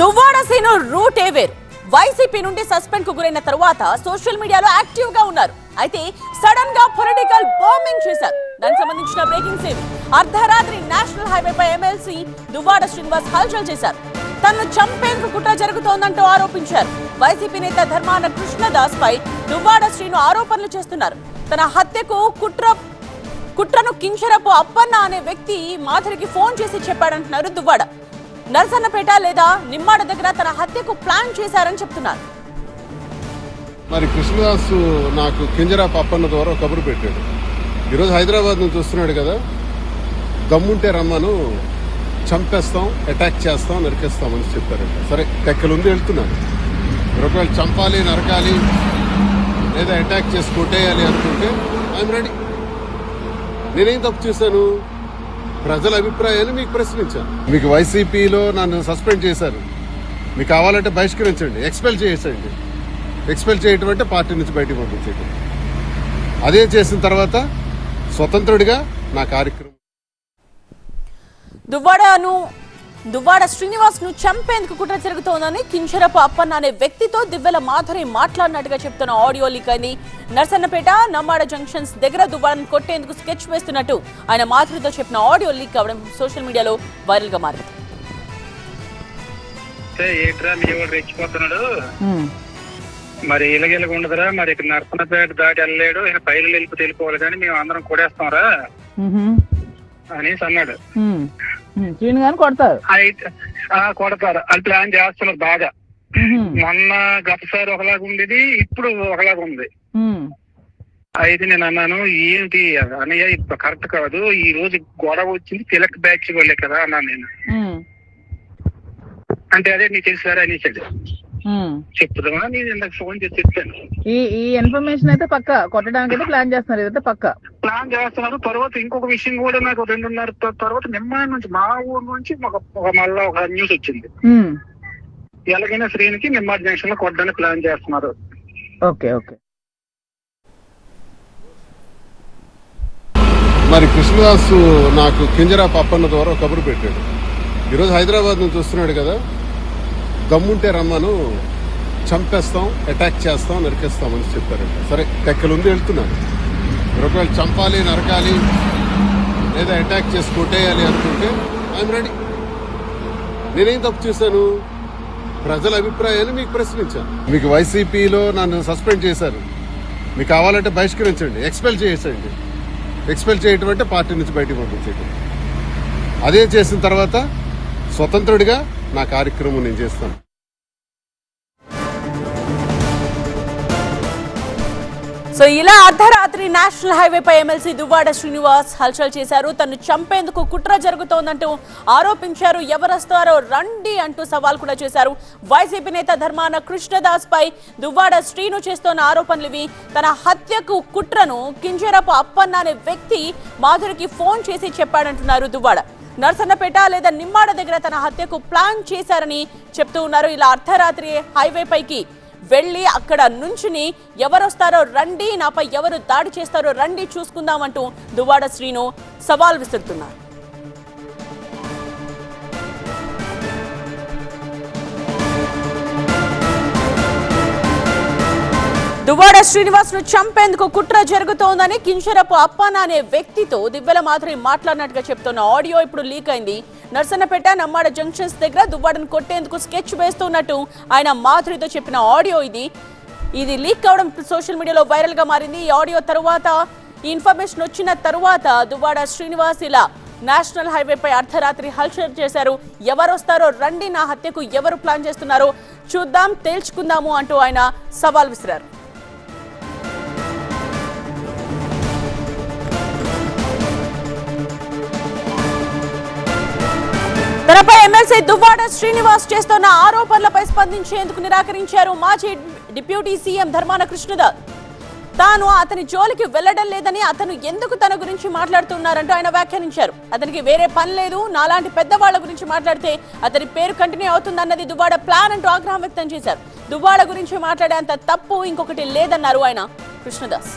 Duvvada Seenu route ఏవేర్ YCP నుండి సస్పెండ్కు గురైన తర్వాత సోషల్ మీడియాలో యాక్టివ్గా ఉన్నారు. అయితే సడన్గా పొలిటికల్ బాంబింగ్ చేశారు. దానికి సంబంధించిన బ్రేకింగ్ సేవ్ అర్ధరాత్రి నేషనల్ హైవే పై ఎమ్మెల్సీ దువ్వాడ శ్రీనివాస్ హల్చల్ చేశారు. తనను చంపేందుకు కుట్ర జరుగుతోందంటూ ఆరోపించారు. వైసీపీ నేత ధర్మాన కృష్ణదాస్ పై దువ్వాడ శ్రీను ఆరోపణలు చేస్తున్నారు. తన హత్యకు కుట్ర కుట్రను కించరపు అప్పన్న అనే వ్యక్తి మాధురికి ఫోన్ చేసి చెప్పాడంటున్నారు దువ్వాడ. నరసన్నపేట లేదా నిమ్మాడ దగ్గర తన హత్యకు ప్లాన్ చేశారని చెప్తున్నారు. మరి కృష్ణదాసు నాకు కింజరా పప్పన్న ద్వారా కబురు పెట్టాడు. ఈరోజు హైదరాబాద్ నుంచి వస్తున్నాడు కదా. దమ్ముంటే రమ్మను చంపేస్తాం అటాక్ చేస్తాం నరికేస్తాం అని చెప్పారంట. సరే టెక్కలు ఉంది వెళ్తున్నాను. ఒకవేళ చంపాలి నరకాలి లేదా అటాక్ చేసి కొట్టేయాలి అనుకుంటే ఐఎమ్ రెడీ నేనేం తప్పు చేశాను? ప్రజల అభిప్రాయాన్ని మీకు ప్రశ్నించాను. మీకు వైసీపీలో నన్ను సస్పెండ్ చేశారు. మీకు కావాలంటే బహిష్కరించండి ఎక్స్పెల్ చేసేయండి. ఎక్స్పెల్ చేయటం అంటే పార్టీ నుంచి బయటకు పంపించేయటం. అదే చేసిన తర్వాత స్వతంత్రుడిగా నా కార్యక్రమం దువ్వాడను దువ్వాడ శ్రీనివాస్ను చంపేందుకు కుట్ర జరుగుతోందని కించరపు అప్పన్న అనే వ్యక్తితో దివ్వెల మాధురి మాట్లాడినట్టుగా చెప్తున్న ఆడియో లీక్ అయింది. నర్సన్నపేట నమ్మాడ జంక్షన్స్ దగ్గర దువ్వాడను కొట్టేందుకు స్కెచ్ వేస్తున్నట్టు ఆయన మాధురితో చెప్పిన ఆడియో లీక్ అవడం సోషల్ మీడియాలో వైరల్గా మారింది మరి ఇలాగెలాగ ఉండదురా మరి ఇక్కడ నరసనపేట దాటి వెళ్ళలేడు ఇక పైలు వెళ్ళి తెలిపోవాలి కానీ మేము అందరం కొడేస్తాంరా అనేసి అన్నాడు. గాని కొడతారు. అయితే కొడతారు. అది ప్లాన్ చేస్తున్నారు బాగా. మొన్న గతసారి ఒకలాగా ఉండేది ఇప్పుడు ఒకలాగా ఉంది. అయితే నేను అన్నాను ఏంటి అన్నయ్య ఇప్పుడు కరెక్ట్ కాదు. ఈ రోజు గొడవ వచ్చింది తిలక్ బ్యాచ్ వాళ్ళే కదా అన్నాను నేను. అంటే అదే నీకు తెలుసారా అనేసాడు చెప్పుదామా నేను ఇందాక ఫోన్ చేసి చెప్పాను. ఈ ఈ ఇన్ఫర్మేషన్ అయితే పక్క. కొట్టడానికి అయితే ప్లాన్ చేస్తున్నారు. ఇదైతే పక్క. ప్లాన్ చేస్తున్నారు. తర్వాత ఇంకొక విషయం కూడా నాకు రెండున్నర తర్వాత నిమ్మాయి నుంచి మా ఊరు నుంచి ఒక ఒక మళ్ళా ఒక న్యూస్ వచ్చింది. ఎలాగైనా శ్రేణికి నిమ్మాడి జంక్షన్లో కొట్టడానికి ప్లాన్ చేస్తున్నారు. Okay okay. మరి కృష్ణదాసు నాకు కింజరా పప్పన్న ద్వారా ఒక కబురు పెట్టాడు. ఈరోజు హైదరాబాద్ నుంచి వస్తున్నాడు కదా? దమ్ముంటే రమ్మను చంపేస్తాం అటాక్ చేస్తాం నరికేస్తాం అని చెప్పారంట. సరే టెక్కలు ఉంది వెళ్తున్నాను. ఒకవేళ చంపాలి నరకాలి లేదా అటాక్ చేసి కొట్టేయాలి అనుకుంటే ఐఎమ్ రెడీ నేనేం తప్పు చేశాను? ప్రజల అభిప్రాయాన్ని మీకు ప్రశ్నించాను. మీకు వైసీపీలో నన్ను సస్పెండ్ చేశారు. మీకు కావాలంటే బహిష్కరించండి ఎక్స్పెల్ చేసేయండి. ఎక్స్పెల్ చేయటం అంటే పార్టీ నుంచి బయటకు పంపించేయటం. అదే చేసిన తర్వాత స్వతంత్రుడిగా నా కార్యక్రమం నేను చేస్తాను. సో ఇలా అర్ధరాత్రి నేషనల్ హైవే పై ఎమ్మెల్సీ దువ్వాడ శ్రీనివాస్ హల్చల్ చేశారు. తను చంపేందుకు కుట్ర జరుగుతోందంటూ ఆరోపించారు. ఎవరొస్తారో రండి అంటూ సవాల్ కూడా చేశారు. వైసీపీ నేత ధర్మాన కృష్ణదాస్ పై దువ్వాడ శ్రీను చేస్తోన్న ఆరోపణలు ఇవి. తన హత్యకు కుట్రను కింజరపు అప్పన్న అనే వ్యక్తి మాధురికి ఫోన్ చేసి చెప్పాడంటున్నారు దువ్వాడ. నర్సన్నపేట లేదా నిమ్మాడ దగ్గర తన హత్యకు ప్లాన్ చేశారని చెప్తూ ఉన్నారు. ఇలా అర్ధరాత్రి హైవే పైకి వెళ్ళి అక్కడ నుంచుని ఎవరొస్తారో రండి నాపై ఎవరు దాడి చేస్తారో రండి చూసుకుందామంటూ దువ్వాడ శ్రీను సవాల్ విసురుతున్నారు. దువ్వాడ శ్రీనివాస్ను చంపేందుకు కుట్ర జరుగుతోందని కించరపు అప్పాన అనే వ్యక్తితో దివ్వెల మాధురి మాట్లాడినట్టుగా చెప్తున్న ఆడియో ఇప్పుడు లీక్ అయింది. నర్సన్నపేట నమ్మాడ జంక్షన్స్ దగ్గర దువ్వాడను కొట్టేందుకు స్కెచ్ వేస్తున్నట్టు ఆయన మాధురితో చెప్పిన ఆడియో ఇది. ఇది లీక్ అవడం సోషల్ మీడియాలో వైరల్గా మారింది. ఈ ఆడియో తరువాత ఈ ఇన్ఫర్మేషన్ వచ్చిన తరువాత దువ్వాడ శ్రీనివాస్ ఇలా నేషనల్ హైవేపై అర్ధరాత్రి హల్చల్ చేశారు. ఎవరొస్తారో రండి నా హత్యకు ఎవరు ప్లాన్ చేస్తున్నారో చూద్దాం తేల్చుకుందాము అంటూ ఆయన సవాల్ విసిరారు. తనపై ఎమ్మెల్సీ దువ్వాడ శ్రీనివాస్ చేస్తున్న ఆరోపణలపై స్పందించేందుకు నిరాకరించారు మాజీ డిప్యూటీ సీఎం ధర్మాన కృష్ణదాస్ తాను అతని జోలికి వెళ్ళడం లేదని అతను ఎందుకు తన గురించి మాట్లాడుతున్నారంటూ ఆయన వ్యాఖ్యానించారు. అతనికి వేరే పని లేదు నాలాంటి పెద్దవాళ్ళ గురించి మాట్లాడితే అతని పేరు కంటిన్యూ అవుతుందన్నది దువ్వాడ ప్లాన్ అంటూ ఆగ్రహం వ్యక్తం చేశారు. దువ్వాడ గురించి మాట్లాడేంత తప్పు ఇంకొకటి లేదన్నారు ఆయన కృష్ణదాస్.